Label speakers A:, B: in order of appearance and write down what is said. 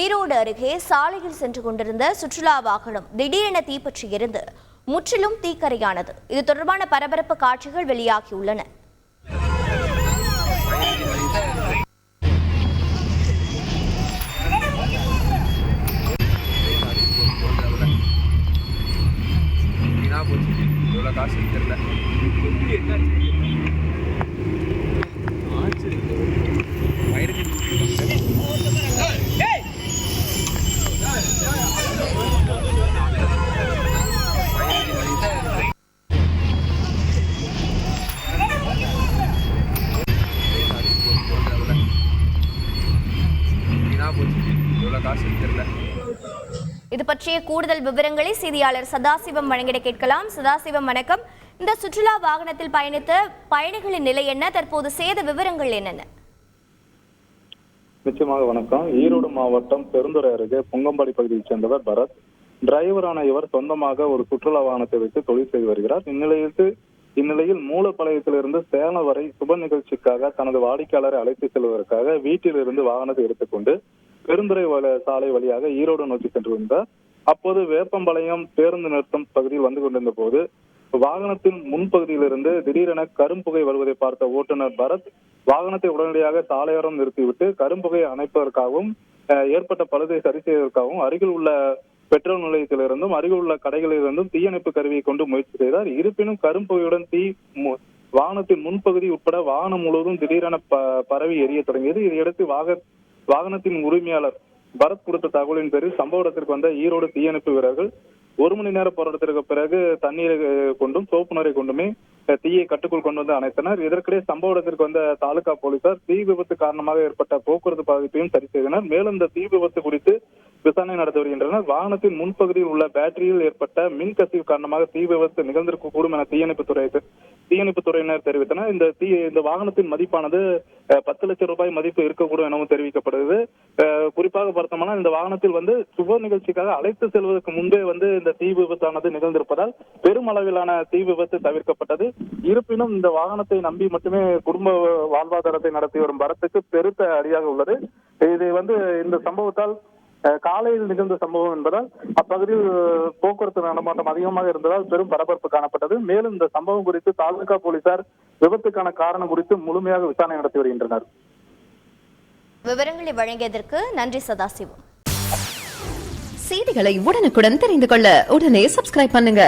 A: ஈரோடு அருகே சாலையில் சென்று கொண்டிருந்த சுற்றுலா வாகனம் திடீரென தீப்பற்றி இருந்து முற்றிலும் தீக்கரையானது. இது தொடர்பான பரபரப்பு காட்சிகள் வெளியாகியுள்ளன.
B: காசு தெரியல. வீணா போச்சு. இவ்வளோ காசு தெரியல
A: இது பற்றிய கூடுதல் விவரங்களை செய்தியாளர் சதாசிவம் வழங்கிட கேட்கலாம். சதாசிவம் வணக்கம். இந்த சுற்றுலா வாகனத்தில் பயணித்த பயணிகளின் நிலை என்ன? தற்போது சேத விவரங்கள் என்னென்ன?
C: நிச்சயமாக வணக்கம். ஈரோடு மாவட்டம் பெருந்துறை அருகே புங்கம்பாடி பகுதியைச் சேர்ந்தவர் பரத். டிரைவரான இவர் சொந்தமாக ஒரு சுற்றுலா வாகனத்தை வைத்து தொழில் செய்து வருகிறார். இந்நிலையில் இந்நிலையில் மூலப்பாளையத்திலிருந்து சேலம் வரை சுப நிகழ்ச்சிக்காக தனது வாடிக்கையாளரை அழைத்து செல்வதற்காக வீட்டிலிருந்து வாகனத்தை எடுத்துக்கொண்டு பெருந்துறை சாலை வழியாக ஈரோடு நோக்கி சென்று வந்தார் அப்போது வேப்பம்பாளையம் பேருந்து நிறுத்தம் பகுதியில் வந்து கொண்டிருந்த போது வாகனத்தின் முன்பகுதியிலிருந்து திடீரென கரும்புகை வருவதை பார்த்த ஓட்டுநர் பரத் வாகனத்தை உடனடியாக சாலையோரம் நிறுத்திவிட்டு கரும்புகையை அணைப்பதற்காகவும் அஹ், ஏற்பட்ட பழுதை சரி செய்வதற்காகவும் அருகில் உள்ள பெட்ரோல் நிலையத்திலிருந்தும் அருகில் உள்ள கடைகளிலிருந்தும் தீயணைப்பு கருவியை கொண்டு முயற்சி செய்தார். இருப்பினும் கரும்புகையுடன் தீ மு- வாகனத்தின் முன்பகுதி உட்பட வாகனம் முழுவதும் திடீரென ப- பரவி எரிய தொடங்கியது. இதையடுத்து வாக வாகனத்தின் உரிமையாளர் பரத் கொடுத்த தகவலின் பேரில் சம்பவ இடத்திற்கு வந்த ஈரோடு தீயணைப்பு வீரர்கள் ஒரு மணி நேர போராட்டத்திற்கு பிறகு தண்ணீரை கொண்டும் சோப்பு கொண்டுமே தீயை கட்டுக்குள் கொண்டு வந்து அணைத்தனர். இதற்கிடையே சம்பவ இடத்திற்கு வந்த தாலுகா போலீசார் தீ விபத்து காரணமாக ஏற்பட்ட போக்குவரத்து பாதிப்பையும் சரி செய்தனர். மேலும் இந்த தீ விபத்து குறித்து விசாரணை நடத்தி வருகின்றனர். வாகனத்தின் முன்பகுதியில் உள்ள பேட்டரியில் ஏற்பட்ட மின் கசிவு காரணமாக தீ விபத்து நிகழ்ந்திருக்க கூடும் என தீயணைப்பு துறை தீயணைப்பு துறையினர் தெரிவித்தனர். இந்த தீ இந்த வாகனத்தின் மதிப்பானது பத்து லட்சம் ரூபாய் மதிப்பு இருக்கக்கூடும் எனவும் தெரிவிக்கப்படுகிறது. குறிப்பாக பார்த்தோம்னா இந்த வாகனத்தில் வந்து சுப நிகழ்ச்சிக்காக அழைத்து செல்வதற்கு முன்பே வந்து இந்த தீ விபத்தானது நிகழ்ந்திருப்பதால் பெரும் அளவிலான தீ விபத்து தவிர்க்கப்பட்டது. இருப்பினும் இந்த வாகனத்தை நம்பி மட்டுமே குடும்ப வாழ்வாதாரத்தை நடத்தி வரும் பரத்துக்கு பெருத்த அடியாக உள்ளது. இது வந்து இந்த சம்பவத்தால் காலையில் நிகழ்ந்த சம்பவம் என்பதால் அப்பகுதியில் போக்குவரத்து நடமாட்டம் அதிகமாக இருந்ததால் பெரும் பரபரப்பு காணப்பட்டது. மேலும் இந்த சம்பவம் குறித்து தாலுகா போலீசார் விபத்துக்கான காரணம் குறித்து முழுமையாக விசாரணை நடத்தி வருகின்றனர்.
A: விவரங்களை வழங்கியதற்கு நன்றி சதாசிவம்.
D: செய்திகளை உடனுக்குடன் தெரிந்து கொள்ள உடனே சப்ஸ்கிரைப் பண்ணுங்க.